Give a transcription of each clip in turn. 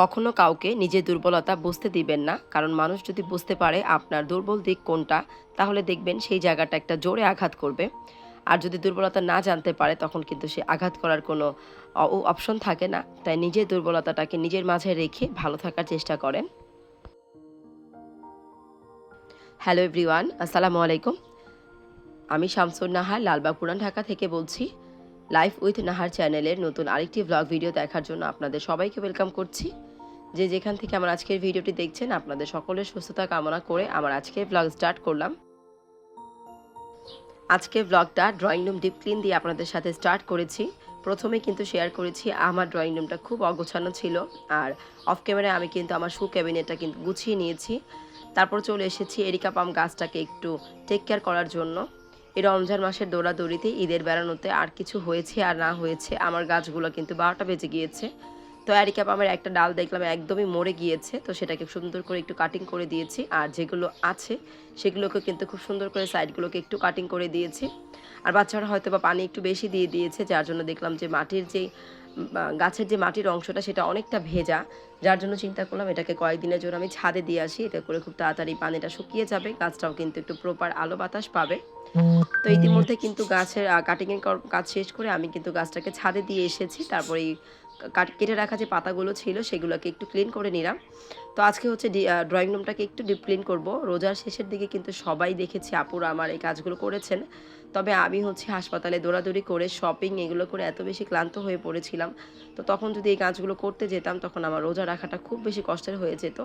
কখনো কাউকে নিজের দুর্বলতা বুঝতে দিবেন না, কারণ মানুষ যদি বুঝতে পারে আপনার দুর্বল দিক কোনটা, তাহলে দেখবেন সেই জায়গাটা একটা জোরে আঘাত করবে। আর যদি দুর্বলতা না জানতে পারে, তখন কিন্তু সে আঘাত করার কোনো অপশন থাকে না। তাই নিজের দুর্বলতাটাকে নিজের মাঝে রেখে ভালো থাকার চেষ্টা করেন। হ্যালো এভরিওয়ান আসসালামু আলাইকুম। আমি শামসুর নাহার, লালবাগ, পুরান ঢাকা থেকে বলছি লাইফ উইথ নাহার চ্যানেলের নতুন আরেকটি ব্লগ ভিডিও দেখার জন্য আপনাদের সবাইকে ওয়েলকাম করছি। যে যেখান থেকে আমার আজকের ভিডিওটি দেখছেন, আপনাদের সকলের সুস্থতা কামনা করে আমার আজকের ব্লগ স্টার্ট করলাম। আজকের ব্লগটা ড্রয়িং রুম ডিপ ক্লিন দিয়ে আপনাদের সাথে স্টার্ট করেছি। প্রথমে কিন্তু শেয়ার করেছি, আমার ড্রয়িং রুমটা খুব অগোছানো ছিল আর অফ ক্যামেরায় আমি কিন্তু আমার শু ক্যাবিনেটটা কিন্তু গুছিয়ে নিয়েছি। তারপর চলে এসেছি এরিকা পাম গাছটাকে একটু টেক কেয়ার করার জন্য। এই রমজান মাসের দৌড়াদৌড়িতে ঈদের বেড়ানোতে আর কিছু হয়েছে আর না হয়েছে, আমার গাছগুলো কিন্তু বারোটা বেজে গিয়েছে। তো অ্যারিকা পামের একটা ডাল দেখলাম, একদমই মরে গিয়েছে। তো সেটাকে সুন্দর করে একটু কাটিং করে দিয়েছি। আর যেগুলো আছে সেগুলোকে কিন্তু খুব সুন্দর করে সাইডগুলোকে একটু কাটিং করে দিয়েছি। আর বাচ্চারা হয়তো বা পানি একটু বেশি দিয়ে দিয়েছে, যার জন্য দেখলাম যে মাটির যে গাছের যে মাটির অংশটা, সেটা অনেকটা ভেজা। যার জন্য চিন্তা করলাম এটাকে কয়েকদিনের জন্য আমি ছাদে দিয়ে আসি। এতে করে খুব তাড়াতাড়ি পানিটা শুকিয়ে যাবে, গাছটাও কিন্তু একটু প্রপার আলো বাতাস পাবে। তো ইতিমধ্যে কিন্তু গাছের কাটিংয়ের কাজ শেষ করে আমি কিন্তু গাছটাকে ছাদে দিয়ে এসেছি। তারপরে কেটে রাখা যে পাতাগুলো ছিল সেগুলোকে একটু ক্লিন করে নিলাম। তো আজকে হচ্ছে ড্রয়িং রুমটাকে একটু ডিপ ক্লিন করব। রোজার শেষের দিকে কিন্তু সবাই দেখেছি, আপুরা আমার এই কাজগুলো করেছেন। তবে আমি হচ্ছে হাসপাতালে দৌড়াদৌড়ি করে শপিং এগুলো করে এত বেশি ক্লান্ত হয়ে পড়েছিলাম। তো তখন যদি এই কাজগুলো করতে যেতাম, তখন আমার রোজা রাখাটা খুব বেশি কষ্টের হয়ে যেত।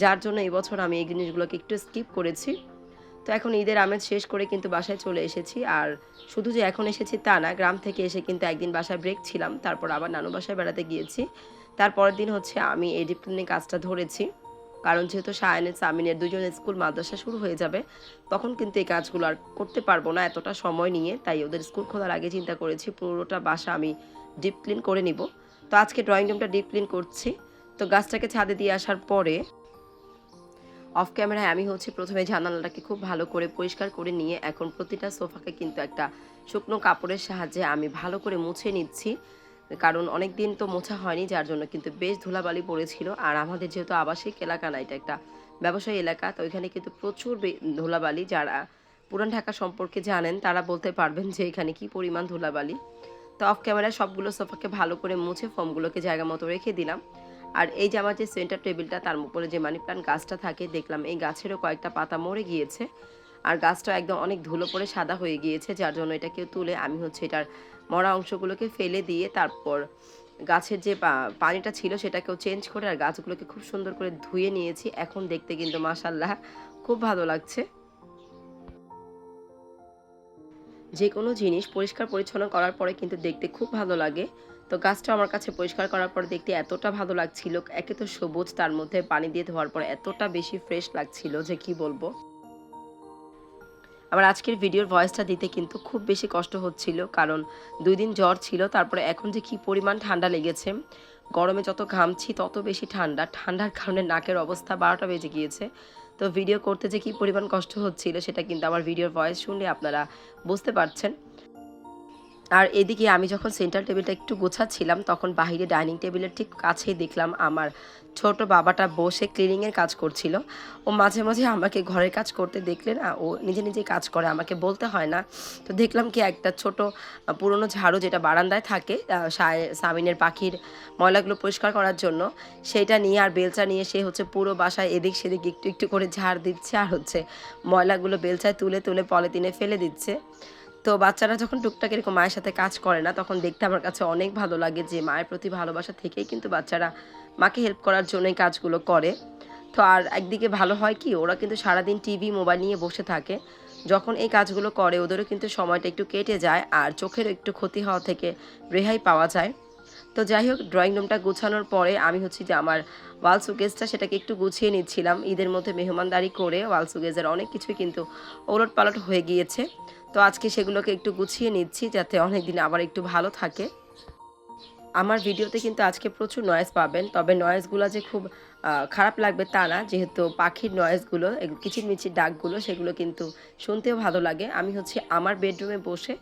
যার জন্য এবছর আমি এই জিনিসগুলোকে একটু স্কিপ করেছি। তো এখন ঈদের আমেজ শেষ করে কিন্তু বাসায় চলে এসেছি। আর শুধু যে এখন এসেছি তা না, গ্রাম থেকে এসে কিন্তু একদিন বাসায় ব্রেক ছিলাম, তারপর আবার নানু বাসায় বেড়াতে গিয়েছি। তারপরের দিন হচ্ছে আমি এই ডিপ্লোমের কাজটা ধরেছি। কারণ যেহেতু সায়নের সামিনের দুজন স্কুল মাদ্রাসা শুরু হয়ে যাবে, তখন কিন্তু এই কাজগুলো আর করতে পারব না এতটা সময় নিয়ে। তাই ওদের স্কুল খোলার আগে চিন্তা করেছি পুরোটা বাসা আমি ডিপ ক্লিন করে নিব। তো আজকে ড্রয়িং রুমটা ডিপ ক্লিন করছি। তো গাছটাকে ছাদে দিয়ে আসার পরে অফ ক্যামেরায় আমি হচ্ছে প্রথমে জানালাটাকে খুব ভালো করে পরিষ্কার করে নিয়ে এখন প্রতিটা সোফাকে কিন্তু একটা শুকনো কাপড়ের সাহায্যে আমি ভালো করে মুছে নিচ্ছি। কারণ অনেক দিন তো মোছা হয়নি, যার জন্য কিন্তু বেশ ধুলাবালি পড়েছিল। আর আমাদের যেহেতু আবাসিক এলাকা না, এটা একটা ব্যবসায়ী এলাকা, তো ওইখানে কিন্তু প্রচুর ধুলাবালি। যারা পুরান ঢাকা সম্পর্কে জানেন, তারা বলতে পারবেন যে এখানে কি পরিমাণ ধুলাবালি। তো অফ ক্যামেরায় সবগুলো সোফাকে ভালো করে মুছে ফর্মগুলোকে জায়গা মতো রেখে দিলাম। আর এই যে আমার যে সেন্টার টেবিলটা তার উপরে যে মানি প্লান্ট গাছটা থাকে, দেখলাম এই গাছেরও কয়েকটা পাতা মরে গিয়েছে। আর গাছটা একদম অনেক ধুলো পড়ে সাদা হয়ে গিয়েছে, যার জন্য এটাকে তুলে আমি হচ্ছে এটার মরা অংশগুলোকে ফেলে দিয়ে তারপর গাছের যে পানিটা ছিল সেটাকেও চেঞ্জ করে আর গাছগুলোকে খুব সুন্দর করে ধুয়ে নিয়েছি। এখন দেখতে কিন্তু মাসাল্লাহ খুব ভালো লাগছে। যে কোনো জিনিস পরিষ্কার পরিচ্ছন্ন করার পরে কিন্তু দেখতে খুব ভালো লাগে। তো গাছটা আমার কাছে পরিষ্কার করার পর দেখতে এতটা ভালো লাগছিল, একে তো সবুজ তার মধ্যে পানি দিয়ে ধোয়ার পর এতটা বেশি ফ্রেশ লাগছিল যে কি বলব। আমার আজকের ভিডিওর ভয়েসটা দিতে কিন্তু খুব বেশি কষ্ট হচ্ছিল, কারণ দুই দিন জ্বর ছিল, তারপরে এখন যে কি পরিমাণ ঠান্ডা লেগেছে। গরমে যত ঘামছি, তত বেশি ঠান্ডা, ঠান্ডার কারণে নাকের অবস্থা বারোটা বেজে গিয়েছে। তো ভিডিও করতে যে কি পরিমাণ কষ্ট হচ্ছিল, সেটা কিন্তু আমার ভিডিওর ভয়েস শুনলে আপনারা বুঝতে পারছেন। আর এদিকে আমি যখন সেন্টার টেবিলটা একটু গোছাচ্ছিলাম, তখন বাহিরে ডাইনিং টেবিলের ঠিক কাছেই দেখলাম আমার ছোট বাবাটা বসে ক্লিনিংয়ের কাজ করছিল। ও মাঝে মাঝে আমাকে ঘরের কাজ করতে দেখলে না, ও নিজে নিজে কাজ করে, আমাকে বলতে হয় না। তো দেখলাম কি একটা ছোট পুরনো ঝাড়ু যেটা বারান্দায় থাকে সামিনের পাখির ময়লাগুলো পরিষ্কার করার জন্য, সেইটা নিয়ে আর বেলচা নিয়ে সে হচ্ছে পুরো বাসায় এদিক সেদিক একটু একটু করে ঝাড় দিচ্ছে আর হচ্ছে ময়লাগুলো বেলচায় তুলে তুলে পলিথিনে ফেলে দিচ্ছে। তো বাচ্চারা যখন টুকটাক এরকম মায়ের সাথে কাজ করে না, তখন দেখতে আমার কাছে অনেক ভালো লাগে যে মায়ের প্রতি ভালোবাসা থেকেই কিন্তু বাচ্চারা মাকে হেল্প করার জন্য এই কাজগুলো করে। তো আর একদিকে ভালো হয় কি, ওরা কিন্তু সারাদিন টিভি মোবাইল নিয়ে বসে থাকে। যখন এই কাজগুলো করে, ওদেরও কিন্তু সময়টা একটু কেটে যায় আর চোখেরও একটু ক্ষতি হওয়া থেকে রেহাই পাওয়া যায়। তো যাই হোক ড্রয়িং রুমটা গুছানোর পরে আমি হচ্ছে যে আমার ওয়াল সুকেজটা সেটাকে একটু গুছিয়ে নিচ্ছিলাম। ঈদের মধ্যে মেহমানদারি করে ওয়াল সুকেজের অনেক কিছুই কিন্তু ওলট পালট হয়ে গিয়েছে। তো আজকে সেগুলোকে একটু গুছিয়ে নিচ্ছি যাতে অনেক দিন আবার একটু ভালো থাকে। আমার ভিডিওতে কিন্তু আজকে প্রচুর নয়েজ পাবেন, তবে নয়েজগুলো যে খুব খারাপ লাগবে তা না। যেহেতু পাখির নয়েজগুলো কিচিরমিচির ডাকগুলো, সেগুলো কিন্তু শুনতেও ভালো লাগে। আমি হচ্ছে আমার বেডরুমে বসে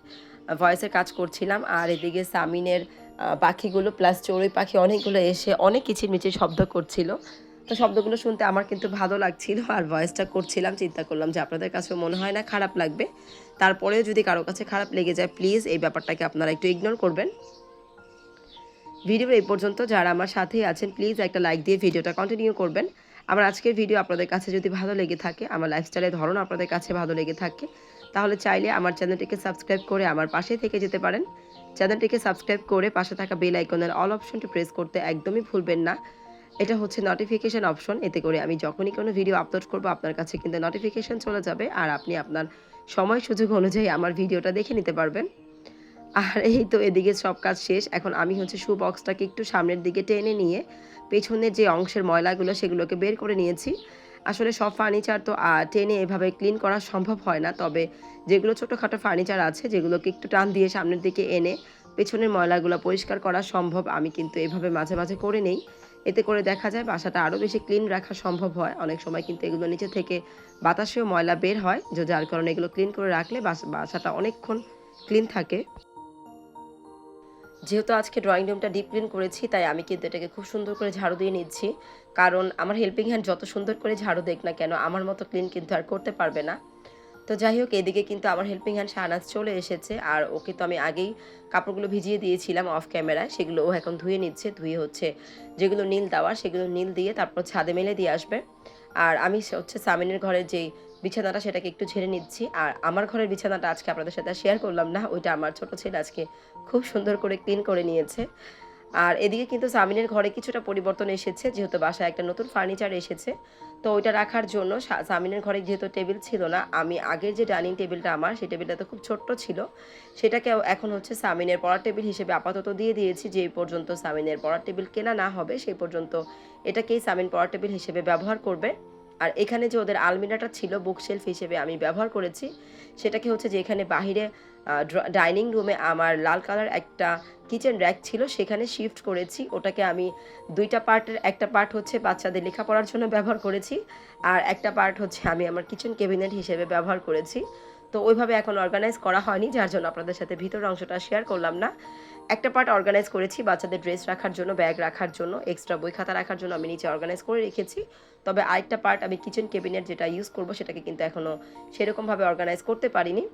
ভয়েসের কাজ করছিলাম, আর এদিকে সামিনের পাখিগুলো প্লাস চড়ুই পাখি অনেকগুলো এসে অনেক কিচিরমিচির শব্দ করছিল। তো শব্দগুলো শুনতে আমার কিন্তু ভালো লাগছিল আর ভয়েসটা করছিলাম, চিন্তা করলাম যে আপনাদের কাছেও মনে হয় না, খারাপ লাগবে। তারপরেও যদি কারও কাছে খারাপ লেগে যায় প্লিজ এই ব্যাপারটাকে আপনারা একটু ইগনোর করবেন। ভিডিওর এই পর্যন্ত যারা আমার সাথেই আছেন প্লিজ একটা লাইক দিয়ে ভিডিওটা কন্টিনিউ করবেন। আমার আজকের ভিডিও আপনাদের কাছে যদি ভালো লেগে থাকে, আমার লাইফস্টাইলের ধরন আপনাদের কাছে ভালো লেগে থাকে, তাহলে চাইলে আমার চ্যানেলটিকে সাবস্ক্রাইব করে আমার পাশে থেকে যেতে পারেন। চ্যানেলটিকে সাবস্ক্রাইব করে পাশে থাকা বেল আইকনের অল অপশনটি প্রেস করতে একদমই ভুলবেন না। এটা হচ্ছে নোটিফিকেশন অপশন এতে করে আমি যখনই কোনো ভিডিও আপলোড করব, আপনার কাছে কিন্তু নোটিফিকেশন চলে যাবে আর আপনি আপনার সময় সুযোগ অনুযায়ী আমার ভিডিওটা দেখে নিতে পারবেন। আর এই তো এদিকে সব কাজ শেষ। এখন আমি হচ্ছে শু বক্সটাকে একটু সামনের দিকে টেনে নিয়ে পেছনের যে অংশের ময়লাগুলো সেগুলোকে বের করে নিয়েছি। আসলে সব ফার্নিচার তো টেনে এভাবে ক্লিন করা সম্ভব হয় না। তবে যেগুলো ছোটোখাটো ফার্নিচার আছে, যেগুলোকে একটু টান দিয়ে সামনের দিকে এনে পেছনের ময়লাগুলো পরিষ্কার করা সম্ভব, আমি কিন্তু এভাবে মাঝে মাঝে করে নেই। এতে করে দেখা যায় বাসাটা আরও বেশি ক্লিন রাখা সম্ভব হয়। অনেক সময় কিন্তু এগুলো নিচে থেকে বাতাসেও ময়লা বের হয়, যে যার কারণে এগুলো ক্লিন করে রাখলে বাস- বাসাটা অনেকক্ষণ ক্লিন থাকে। যেহেতু আজকে ড্রয়িং রুমটা ডিপ ক্লিন করেছি, তাই আমি কিন্তু এটাকে খুব সুন্দর করে ঝাড়ু দিয়ে নিচ্ছি। কারণ আমার হেল্পিং হ্যান্ড যত সুন্দর করে ঝাড়ু দেখ না কেন, আমার মতো ক্লিন কিন্তু আর করতে পারবে না। তো যাই হোক, এদিকে কিন্তু আমার হেল্পিং হ্যান্ড শাহনাজ চলে এসেছে। আর ওকে তো আমি আগেই কাপড়গুলো ভিজিয়ে দিয়েছিলাম অফ ক্যামেরায় সেগুলো ও এখন ধুয়ে নিচ্ছে। ধুয়ে হচ্ছে যেগুলো নীল দেওয়ার সেগুলো নীল দিয়ে তারপর ছাদে মেলে দিয়ে আসবে। আর আমি হচ্ছে সামিনের ঘরের যেই বিছানাটা, সেটাকে একটু ঝেড়ে নিচ্ছি। আর আমার ঘরের বিছানাটা আজকে আপনাদের সাথে শেয়ার করলাম না। ওইটা আমার ছোট ছেলে আজকে খুব সুন্দর করে ক্লিন করে নিয়েছে। আর এদিকে কিন্তু সামিনের ঘরে কিছুটা পরিবর্তন এসেছে। যেহেতু বাসায় একটা নতুন ফার্নিচার এসেছে। তো ওইটা রাখার জন্য সামিনের ঘরে যেহেতু টেবিল ছিল না, আমি আগের যে ডাইনিং টেবিলটা আমার, সেই টেবিলটা তো খুব ছোট্ট ছিল, সেটাকে এখন হচ্ছে সামিনের পড়ার টেবিল হিসেবে আপাতত দিয়ে দিয়েছি যে পর্যন্ত সামিনের পড়ার টেবিল কেনা না হবে, সেই পর্যন্ত এটাকেই সামিন পড়ার টেবিল হিসেবে ব্যবহার করবে। আর এখানে যে ওদের আলমিরাটা ছিল বুকশেলফ হিসেবে আমি ব্যবহার করেছি, সেটাকে হচ্ছে যে এখানে বাহিরে ডাইনিং রুমে আমার লাল কালার একটা কিচেন র্যাক ছিল, সেখানে শিফট করেছি। ওটাকে আমি দুইটা পার্টের একটা পার্ট হচ্ছে বাচ্চাদের লেখাপড়ার জন্য ব্যবহার করেছি, আর একটা পার্ট হচ্ছে আমি আমার কিচেন ক্যাবিনেট হিসেবে ব্যবহার করেছি। তো ওইভাবে এখন অর্গানাইজ করা হয়নি, যার জন্য আপনাদের সাথে ভিতর অংশটা শেয়ার করলাম না। একটা পার্ট অর্গানাইজ করেছি বাচ্চাদের ড্রেস রাখার জন্য ব্যাগ রাখার জন্য এক্সট্রা বই খাতা রাখার জন্য আমি নিচে অর্গানাইজ করে রেখেছি। তবে আরেকটা পার্ট আমি কিচেন ক্যাবিনেট যেটা ইউজ করব, সেটাকে কিন্তু এখনও সেরকমভাবে অর্গানাইজ করতে পারিনি।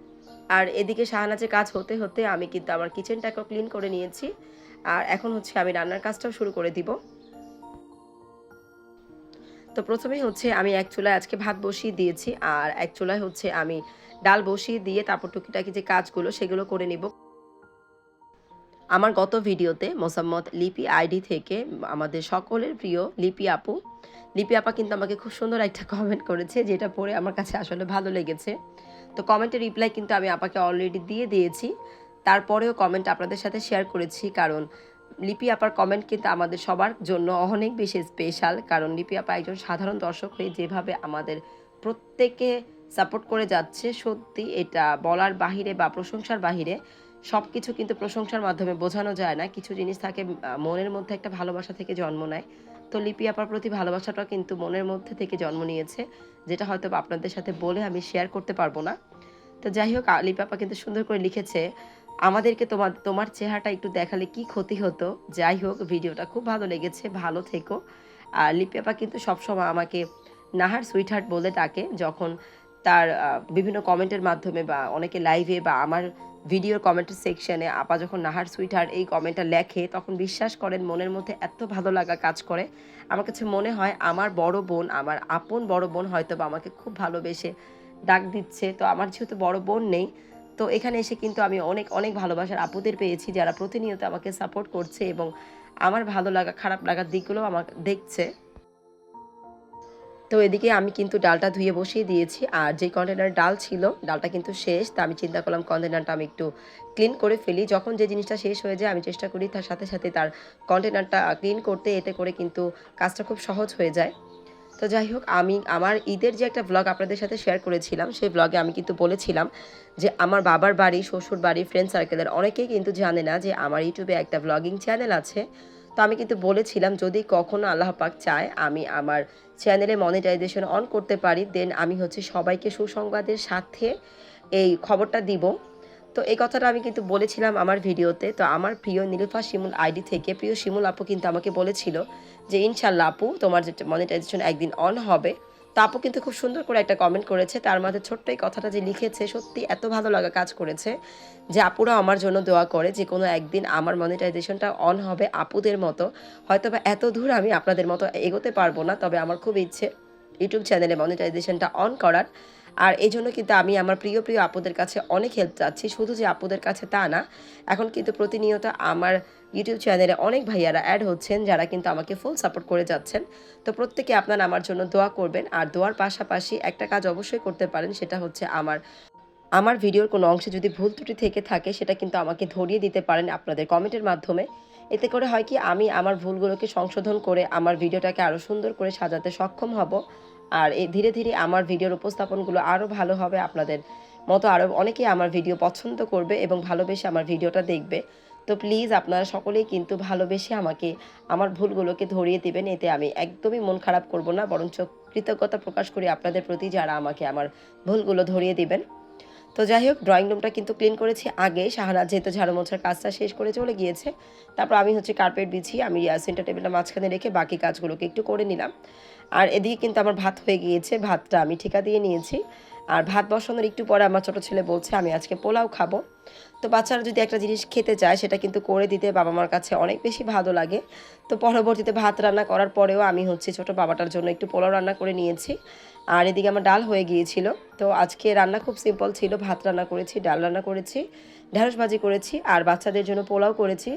আর এদিকে শাহনাজের কাজ হতে হতে আমি কিন্তু আমার কিচেনটাকেও ক্লিন করে নিয়েছি। আর এখন হচ্ছে আমি রান্নার কাজটাও শুরু করে দিব। তো প্রথমেই হচ্ছে আমি এক চুলায় আজকে ভাত বসিয়ে দিয়েছি আর এক চুলায় হচ্ছে আমি ডাল বসিয়ে দিয়ে তারপর টুকিটাকি যে কাজগুলো সেগুলো করে নিব। আমার গত ভিডিওতে মোসাম্মদ লিপি আইডি থেকে আমাদের সকলের প্রিয় লিপি আপু, লিপি আপা কিন্তু আমাকে খুব সুন্দর একটা কমেন্ট করেছে, যেটা পড়ে আমার কাছে আসলে ভালো লেগেছে। তো কমেন্টের রিপ্লাই কিন্তু আমি আপাকে অলরেডি দিয়ে দিয়েছি। তারপরেও কমেন্ট আপনাদের সাথে শেয়ার করেছি, কারণ লিপি আপার কমেন্ট কিন্তু আমাদের সবার জন্য অনেক বেশি স্পেশাল কারণ লিপি আপা একজন সাধারণ দর্শক হয়ে যেভাবে আমাদের প্রত্যেকে সাপোর্ট করে যাচ্ছে, সত্যি এটা বলার বাহিরে বা প্রশংসার বাহিরে সব কিছু কিন্তু প্রশংসার মাধ্যমে বোঝানো যায় না। কিছু জিনিস থাকে মনের মধ্যে একটা ভালোবাসা থেকে জন্ম নেয়। তো লিপি আপার প্রতি ভালোবাসাটা কিন্তু মনের মধ্যে থেকে জন্ম নিয়েছে, যেটা হয়তো আপনাদের সাথে বলে আমি শেয়ার করতে পারব না। তো যাই হোক লিপি আপা কিন্তু সুন্দর করে লিখেছে, আমাদেরকে তোমার তোমার চেহারাটা একটু দেখালে কি ক্ষতি হতো? যাই হোক, ভিডিওটা খুব ভালো লেগেছে, ভালো থেকো। আর লিপি আপা কিন্তু সবসময় আমাকে, নাহার সুইটহার্ট বলে ডাকে, যখন তার বিভিন্ন কমেন্টের মাধ্যমে বা অনেকে লাইভে বা আমার ভিডিওর কমেন্টের সেকশনে আপা যখন নাহার সুইটহার্ট এই কমেন্টটা লেখে, তখন বিশ্বাস করেন মনের মধ্যে এত ভালো লাগা কাজ করে। আমার কাছে মনে হয় আমার বড় বোন, আমার আপন বড় বোন হয়তো বা আমাকে খুব ভালোবেসে ডাক দিচ্ছে। তো আমার যেহেতু বড় বোন নেই, তো এখানে এসে কিন্তু আমি অনেক অনেক ভালোবাসার আপুদের পেয়েছি যারা প্রতিনিয়ত আমাকে সাপোর্ট করছে এবং আমার ভালো লাগা, খারাপ লাগার দিকগুলো আমাকে দেখছে। তো এদিকে আমি কিন্তু ডালটা ধুয়ে বসিয়ে দিয়েছি, আর যে কন্টেনার ডাল ছিল, ডালটা কিন্তু শেষ। তা আমি চিন্তা করলাম কন্টেনারটা আমি একটু ক্লিন করে ফেলি। যখন যে জিনিসটা শেষ হয়ে যায়, আমি চেষ্টা করি তার সাথে সাথে তার কন্টেনারটা ক্লিন করতে, এতে করে কিন্তু কাজটা খুব সহজ হয়ে যায়। তো যাই হোক, আমি আমার ঈদের যে একটা ব্লগ আপনাদের সাথে শেয়ার করেছিলাম, সেই ব্লগে আমি কিন্তু বলেছিলাম যে আমার বাবার বাড়ি শ্বশুর বাড়ি ফ্রেন্ড সার্কেলের অনেকেই কিন্তু জানে না যে আমার ইউটিউবে একটা ব্লগিং চ্যানেল আছে। তো আমি কিন্তু বলেছিলাম, যদি কখনো আল্লাহ পাক চায় আমি আমার চ্যানেলে মনিটাইজেশন অন করতে পারি দেন আমি হচ্ছে সবাইকে সুসংবাদের সাথে এই খবরটা দিব। তো এই কথাটা আমি কিন্তু বলেছিলাম আমার ভিডিওতে। তো আমার প্রিয় নীলফা শিমুল আইডি থেকে, প্রিয় শিমুল আপু কিন্তু আমাকে বলেছিল যে ইনশাল্লাহ আপু, তোমার যে মনিটাইজেশন একদিন অন হবে। তো কিন্তু খুব সুন্দর করে একটা কমেন্ট করেছে। তার মাঝে ছোট্ট এই কথাটা যে লিখেছে, সত্যি এত ভালো লাগা কাজ করেছে যে আপুরা আমার জন্য দোয়া করে যে কোনো একদিন আমার মনিটাইজেশনটা অন হবে আপুদের মতো। হয়তো বা এত দূর আমি আপনাদের মতো এগোতে পারব না, তবে আমার খুব ইচ্ছে ইউটিউব চ্যানেলে মনিটাইজেশনটা অন করার। আর এই জন্য কিন্তু আমি আমার প্রিয় প্রিয় আপুদের কাছে অনেক হেল্প চাচ্ছি। শুধু যে আপুদের কাছে তা না, এখন কিন্তু প্রতিনিয়ত আমার ইউটিউব চ্যানেলে অনেক ভাইয়ারা অ্যাড হচ্ছেন, যারা কিন্তু আমাকে ফুল সাপোর্ট করে যাচ্ছেন। তো প্রত্যেকে আপনারা আমার জন্য দোয়া করবেন। আর দোয়ার পাশাপাশি একটা কাজ অবশ্যই করতে পারেন, সেটা হচ্ছে আমার আমার ভিডিওর কোনো অংশে যদি ভুল ত্রুটি থেকে থাকে, সেটা কিন্তু আমাকে ধরিয়ে দিতে পারেন আপনাদের কমেন্টের মাধ্যমে। এতে করে হয় কি, আমি আমার ভুলগুলোকে সংশোধন করে, আমার ভিডিওটাকে আরও সুন্দর করে সাজাতে সক্ষম হব। আর এই ধীরে ধীরে আমার ভিডিওর উপস্থাপনগুলো আরও ভালো হবে আপনাদের মতো আরও অনেকেই আমার ভিডিও পছন্দ করবে এবং ভালোবেসে আমার ভিডিওটা দেখবে। তো প্লিজ আপনারা সকলেই কিন্তু ভালোবেসে আমাকে আমার ভুলগুলোকে ধরিয়ে দেবেন, এতে আমি একদমই মন খারাপ করব না, বরঞ্চ কৃতজ্ঞতা প্রকাশ করি আপনাদের প্রতি যারা আমাকে আমার ভুলগুলো ধরিয়ে দিবেন। তো যাই হোক ড্রয়িং রুমটা কিন্তু ক্লিন করেছি আগে, শাহানা যেহেতু ঝাড়ু মোছার কাজটা শেষ করে চলে গিয়েছে, তারপর আমি হচ্ছে কার্পেট বিছিয়ে আমি সেন্টার টেবিলটা মাঝখানে রেখে বাকি কাজগুলোকে একটু করে নিলাম। আর এদিকে কিন্তু আমার ভাত হয়ে গিয়েছে, ভাতটা আমি ঠিকা দিয়ে নিয়েছি। আর ভাত বসানোর একটু পরে আমার ছোটো ছেলে বলছে, আমি আজকে পোলাও খাব। তো বাচ্চারা যদি একটা জিনিস খেতে চায়, সেটা কিন্তু করে দিতে বাবা মার কাছে অনেক বেশি ভালো লাগে। তো পরবর্তীতে ভাত রান্না করার পরেও আমি হচ্ছে ছোট বাবাটার জন্য একটু পোলাও রান্না করে নিয়েছি। আর এদিকে আমার ডাল হয়ে গিয়েছিল। তো আজকে রান্না খুব সিম্পল ছিল, ভাত রান্না করেছি, ডাল রান্না করেছি, ঢেঁড়স ভাজি করেছি, আর বাচ্চাদের জন্য পোলাও করেছি।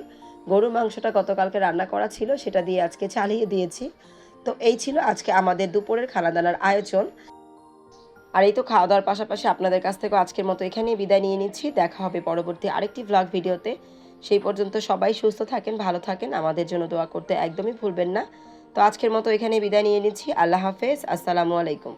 গরুর মাংসটা গতকালকে রান্না করা ছিল, সেটা দিয়ে আজকে চালিয়ে দিয়েছি। তো এই ছিল আজকে আমাদের দুপুরের খানা দানার আয়োজন। আর এই তো খাওয়া দাওয়ার পাশাপাশি আপনাদের কাছ থেকে আজকের মতো এখানেই বিদায় নিয়ে নিচ্ছি। দেখা হবে পরবর্তী আরেকটি ব্লগ ভিডিওতে সেই পর্যন্ত সবাই সুস্থ থাকেন, ভালো থাকেন। আমাদের জন্য দোয়া করতে একদমই ভুলবেন না। তো আজকের মতো এখানে বিদায় নিয়ে নিচ্ছি। আল্লাহ হাফেজ। আসসালামু আলাইকুম।